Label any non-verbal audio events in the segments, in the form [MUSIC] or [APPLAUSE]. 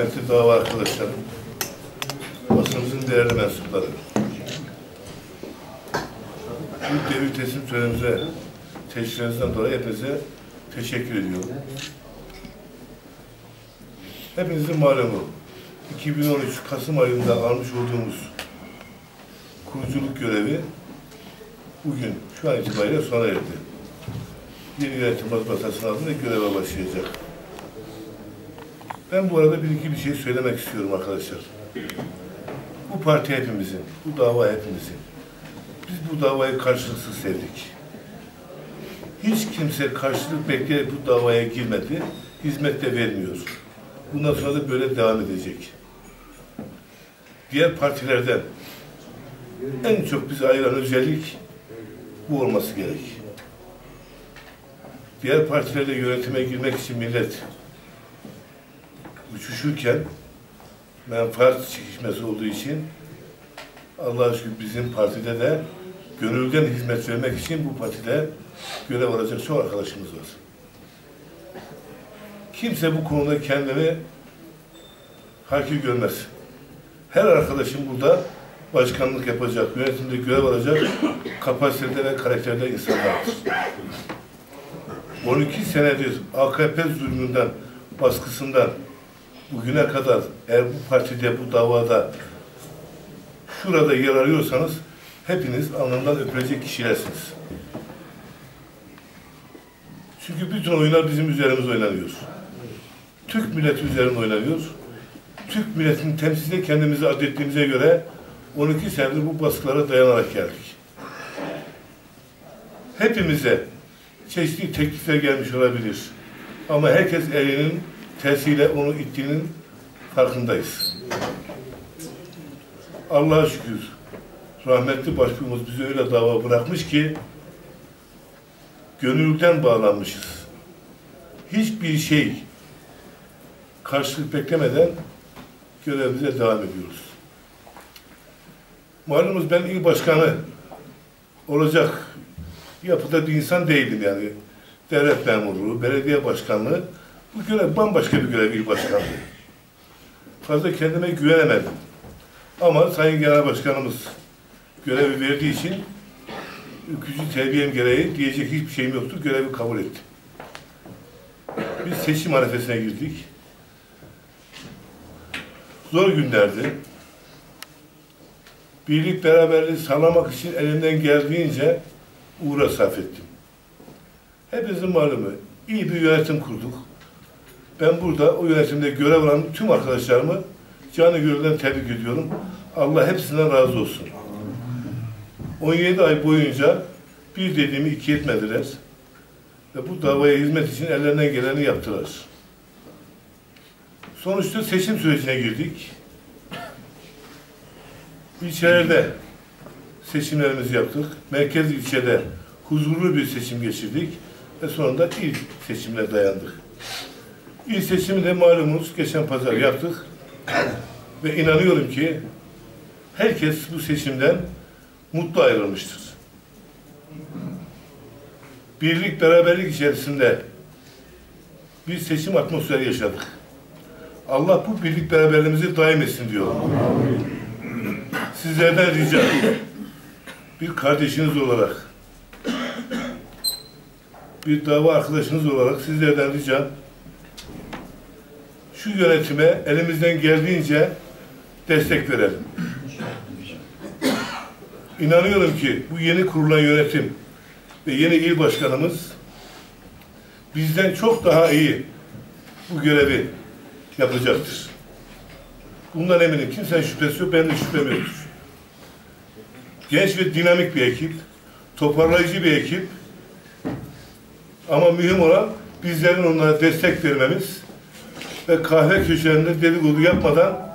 kıymetli dava arkadaşlarım, basınımızın değerli mensupları. Bu devir teslim törenimize teşvikinizden dolayı hepinize teşekkür ediyorum. Hepinizin malumu, 2013 Kasım ayında almış olduğumuz kuruculuk görevi bugün şu an itibariyle sona erdi. Yeni yönetim mazbatasının altında göreve başlayacak. Ben bu arada bir iki bir şey söylemek istiyorum arkadaşlar. Bu parti hepimizin, bu dava hepimizin. Biz bu davayı karşılıksız sevdik. Hiç kimse karşılık bekleyerek bu davaya girmedi, hizmet de vermiyor. Bundan sonra da böyle devam edecek. Diğer partilerden en çok bizi ayıran özellik bu olması gerek. Diğer partilerle yönetime girmek için millet uçuşurken menfaat çekişmesi olduğu için Allah'a şükür bizim partide de gönülden hizmet vermek için bu partide görev alacak çok arkadaşımız var. Kimse bu konuda kendini hakir görmez. Her arkadaşım burada başkanlık yapacak, yönetimde görev alacak kapasitede ve karakterde insanlardır. 12 senedir AKP zulmünden, baskısından bugüne kadar eğer bu partide, bu davada şurada yer arıyorsanız hepiniz alnından öpülecek kişilersiniz. Çünkü bütün oyunlar bizim üzerimizde oynanıyor. Türk milleti üzerinde oynanıyor. Türk milletinin temsilde kendimizi adettiğimize göre 12 senedir bu baskılara dayanarak geldik. Hepimize çeşitli teklifler gelmiş olabilir. Ama herkes elinin tersiyle onu ittiğinin farkındayız. Allah'a şükür rahmetli başbuğumuz bize öyle dava bırakmış ki gönülden bağlanmışız. Hiçbir şey karşılık beklemeden görevimize devam ediyoruz. Malumunuz ben il başkanı olacak yapıda bir insan değilim yani. Devlet memurluğu, belediye başkanlığı bu görev bambaşka bir görev il başkanlığı. Fazla kendime güvenemedim. Ama Sayın Genel Başkanımız görevi verdiği için ülkücü terbiyem gereği diyecek hiçbir şeyim yoktu. Görevi kabul ettim. Biz seçim arifesine girdik. Zor günlerdi. Birlik beraberliği sağlamak için elimden geldiğince uğra sarf ettim. Hepinizin malumu iyi bir yönetim kurduk. Ben burada o yönetimde görev alan tüm arkadaşlarımı canı gönülden tebrik ediyorum. Allah hepsinden razı olsun. 17 ay boyunca bir dediğimi iki etmediler. Ve bu davaya hizmet için ellerinden geleni yaptılar. Sonuçta seçim sürecine girdik. İlçelerde seçimlerimizi yaptık. Merkez ilçede huzurlu bir seçim geçirdik. Ve sonunda il seçimine dayandık. İl seçimi de malumunuz geçen pazar yaptık. Ve inanıyorum ki herkes bu seçimden mutlu ayrılmıştır. Birlik, beraberlik içerisinde bir seçim atmosferi yaşadık. Allah bu birlik beraberliğimizi daim etsin diyor. Sizlerden rica bir kardeşiniz olarak bir dava arkadaşınız olarak sizlerden rica şu yönetime elimizden geldiğince destek verelim. İnanıyorum ki bu yeni kurulan yönetim ve yeni il başkanımız bizden çok daha iyi bu görevi yapacaktır. Bundan eminim. Kimsenin şüphesi yok. Ben de şüphem yoktur. Genç ve dinamik bir ekip, toparlayıcı bir ekip ama mühim olan bizlerin onlara destek vermemiz ve kahve köşelerinde dedikodu yapmadan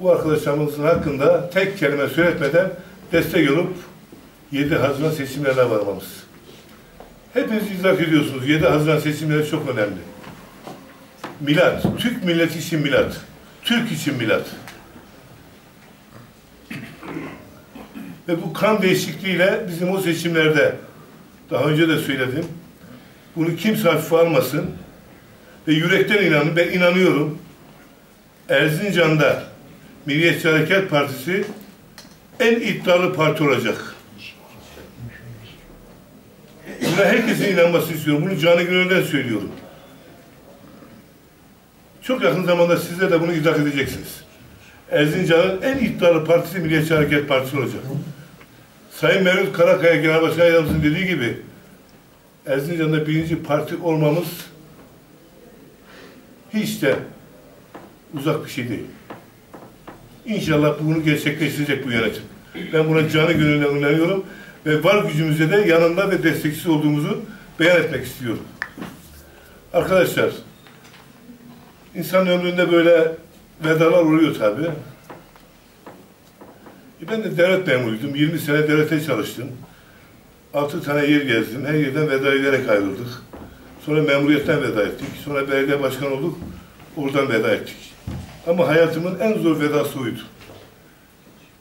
bu arkadaşlarımızın hakkında tek kelime söyletmeden destek olup 7 Haziran seçimlerine varmamız. Hepiniz idrak ediyorsunuz. 7 Haziran seçimleri çok önemli. Milat. Türk milleti için milat. Türk için milat. Ve bu kan değişikliğiyle bizim o seçimlerde daha önce de söyledim. Bunu kimse hafife almasın. Ve yürekten inanın. Ben inanıyorum. Erzincan'da Milliyetçi Hareket Partisi en iddialı parti olacak. Buna herkesin inanmasını istiyorum. Bunu canı gönülden söylüyorum. Çok yakın zamanda sizler de bunu idrak edeceksiniz. Erzincan'ın en iddialı partisi Milliyetçi Hareket Partisi olacak. Sayın Mevlüt Karakaya Genel Başkan Yardımcısının dediği gibi Erzincan'da birinci parti olmamız hiç de uzak bir şey değil. İnşallah bunu gerçekleştirecek bu yönetim. Ben buna canı gönülden inanıyorum ve var gücümüzde de yanında ve destekçisi olduğumuzu beyan etmek istiyorum. Arkadaşlar, insan ömründe böyle vedalar oluyor tabi. E ben de devlet memuruydum. 20 sene devlete çalıştım. 6 tane yer gezdim. Her yerden veda ederek ayrıldık. Sonra memuriyetten veda ettik. Sonra belediye başkanı olduk. Oradan veda ettik. Ama hayatımın en zor vedası oydu.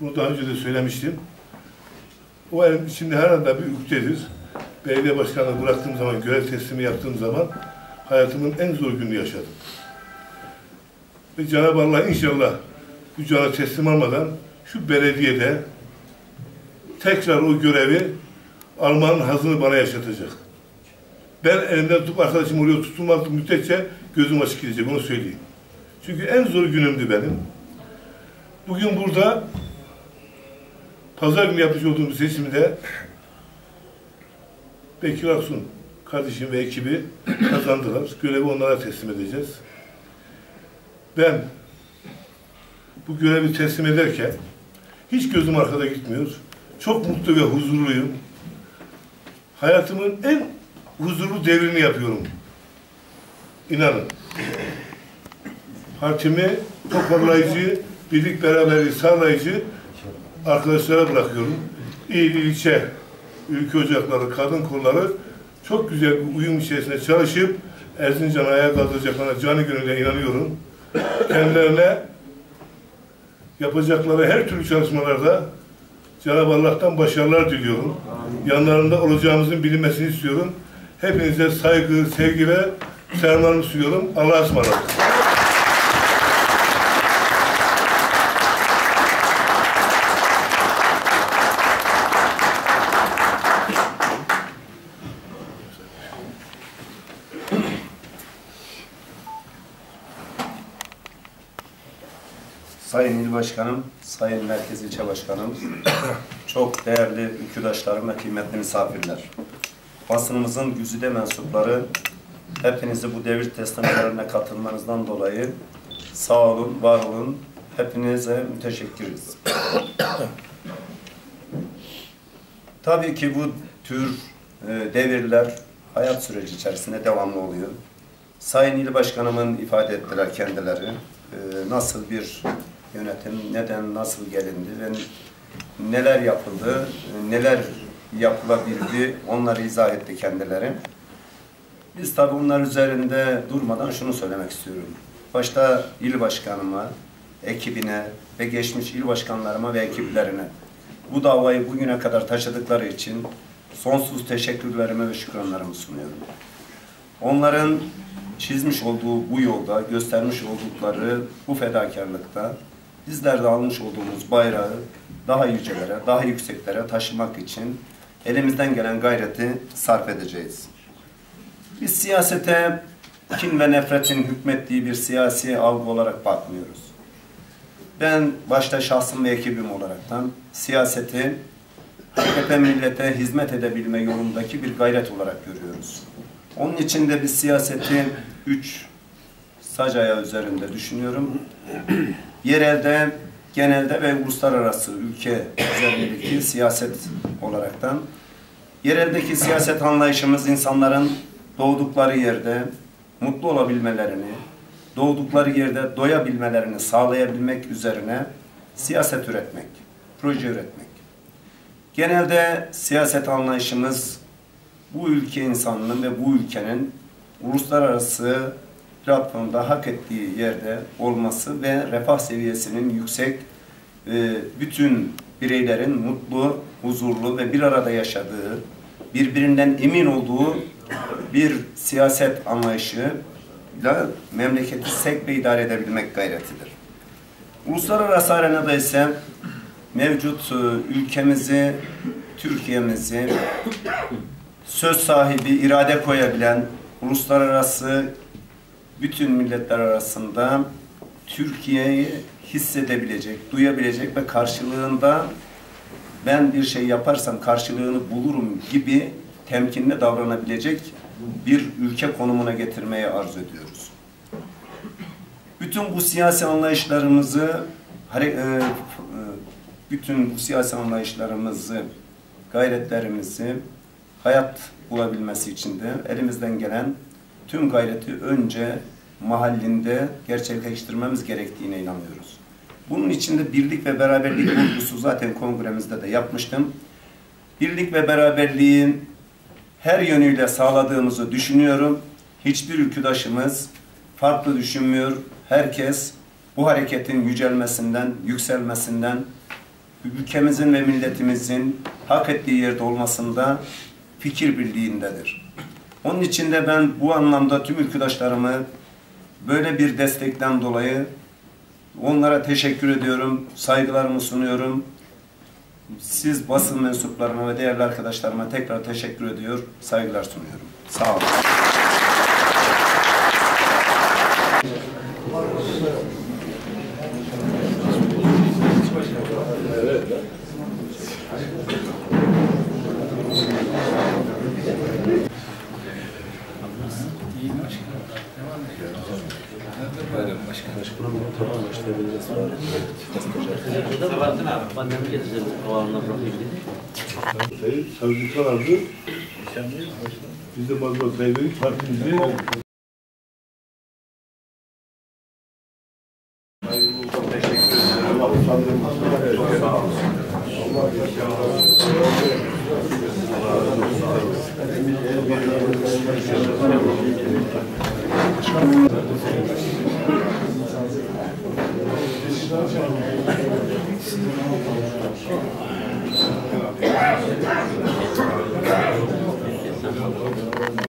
Bunu daha önce de söylemiştim. O elim içinde her anda bir üktedir. Belediye başkanlığı bıraktığım zaman, görev teslimi yaptığım zaman hayatımın en zor gününü yaşadım. Ve Cenab-ı Allah inşallah bu cana teslim almadan şu belediyede tekrar o görevi almanın hazını bana yaşatacak. Ben elimden tutup arkadaşım oraya tutulmadık müddetçe gözüm açık gidecek, onu söyleyeyim. Çünkü en zor günümdü benim. Bugün burada pazar günü yapmış olduğum seçimde Bekir Aksun kardeşim ve ekibi kazandılar. Görevi onlara teslim edeceğiz. Ben bu görevi teslim ederken hiç gözüm arkada gitmiyor. Çok mutlu ve huzurluyum. Hayatımın en huzurlu devrini yapıyorum. İnanın. Partimi toparlayıcı, birlik beraberliği sağlayıcı arkadaşlara bırakıyorum. İl ilçe, ülke ocakları, kadın kolları çok güzel bir uyum içerisinde çalışıp Erzincan'ı ayağa kaldıracaklarına canı gönülden inanıyorum. Kendilerine yapacakları her türlü çalışmalarda Cenab-ı Allah'tan başarılar diliyorum. Yanlarında olacağımızın bilinmesini istiyorum. Hepinize saygı, sevgi ve selamlarımı sunuyorum. Allah'a ısmarladık. Sayın İl Başkanım, Sayın Merkez İlçe Başkanım, çok değerli ülküdaşlarım ve kıymetli misafirler. Basınımızın güzide mensupları, hepinizi bu devir teslimlerine katılmanızdan dolayı sağ olun, var olun. Hepinize müteşekkiriz. [COUGHS] Tabii ki bu tür e, devirler hayat süreci içerisinde devamlı oluyor. Sayın İl Başkanımın ifade ettiler kendileri. e, nasıl bir yönetim, neden, nasıl gelindi ve neler yapıldı, neler yapılabildi onları izah etti kendileri. Biz tabi bunlar üzerinde durmadan şunu söylemek istiyorum. Başta il başkanıma, ekibine ve geçmiş il başkanlarıma ve ekiplerine bu davayı bugüne kadar taşıdıkları için sonsuz teşekkürlerimi ve şükranlarımı sunuyorum. Onların çizmiş olduğu bu yolda, göstermiş oldukları bu fedakarlıkta bizler de almış olduğumuz bayrağı daha yücelere, daha yükseklere taşımak için elimizden gelen gayreti sarf edeceğiz. Biz siyasete kin ve nefretin hükmettiği bir siyasi algı olarak bakmıyoruz. Ben başta şahsım ve ekibim olaraktan siyaseti hakikaten millete hizmet edebilme yolundaki bir gayret olarak görüyoruz. Onun için de biz siyaseti üç sac ayağı üzerinde düşünüyorum. Yerelde, genelde ve uluslararası ülke üzerindeki [COUGHS] siyaset olaraktan yereldeki siyaset anlayışımız insanların doğdukları yerde mutlu olabilmelerini, doğdukları yerde doyabilmelerini sağlayabilmek üzerine siyaset üretmek, proje üretmek. Genelde siyaset anlayışımız bu ülke insanının ve bu ülkenin uluslararası platformda hak ettiği yerde olması ve refah seviyesinin yüksek, e, bütün bireylerin mutlu, huzurlu ve bir arada yaşadığı, birbirinden emin olduğu bir siyaset anlayışı, memleketi sevk ve idare edebilmek gayretidir. Uluslararası arenada ise mevcut e, ülkemizi, Türkiye'mizi söz sahibi, irade koyabilen, uluslararası bütün milletler arasında Türkiye'yi hissedebilecek, duyabilecek ve karşılığında ben bir şey yaparsam karşılığını bulurum gibi temkinli davranabilecek bir ülke konumuna getirmeye arzu ediyoruz. Bütün bu siyasi anlayışlarımızı e, e, bütün bu siyasi anlayışlarımızı, gayretlerimizi hayat bulabilmesi için de elimizden gelen tüm gayreti önce mahallinde gerçekleştirmemiz gerektiğine inanıyoruz. Bunun içinde birlik ve beraberlik vurgusu zaten kongremizde de yapmıştım. Birlik ve beraberliğin her yönüyle sağladığımızı düşünüyorum. Hiçbir ülküdaşımız farklı düşünmüyor. Herkes bu hareketin yücelmesinden, yükselmesinden, ülkemizin ve milletimizin hak ettiği yerde olmasında fikir birliğindedir. Onun için de ben bu anlamda tüm ülküdaşlarımı böyle bir destekten dolayı onlara teşekkür ediyorum, saygılarımı sunuyorum. Siz basın mensuplarıma ve değerli arkadaşlarıma tekrar teşekkür ediyor, saygılar sunuyorum. Sağ olun. Sabahattin abi, pandemi getirdim. Kovanına bırakayım dedi. Sayın savcılıklar aldı. Biz de mazbat sayılıyız. Partimizi 確かに。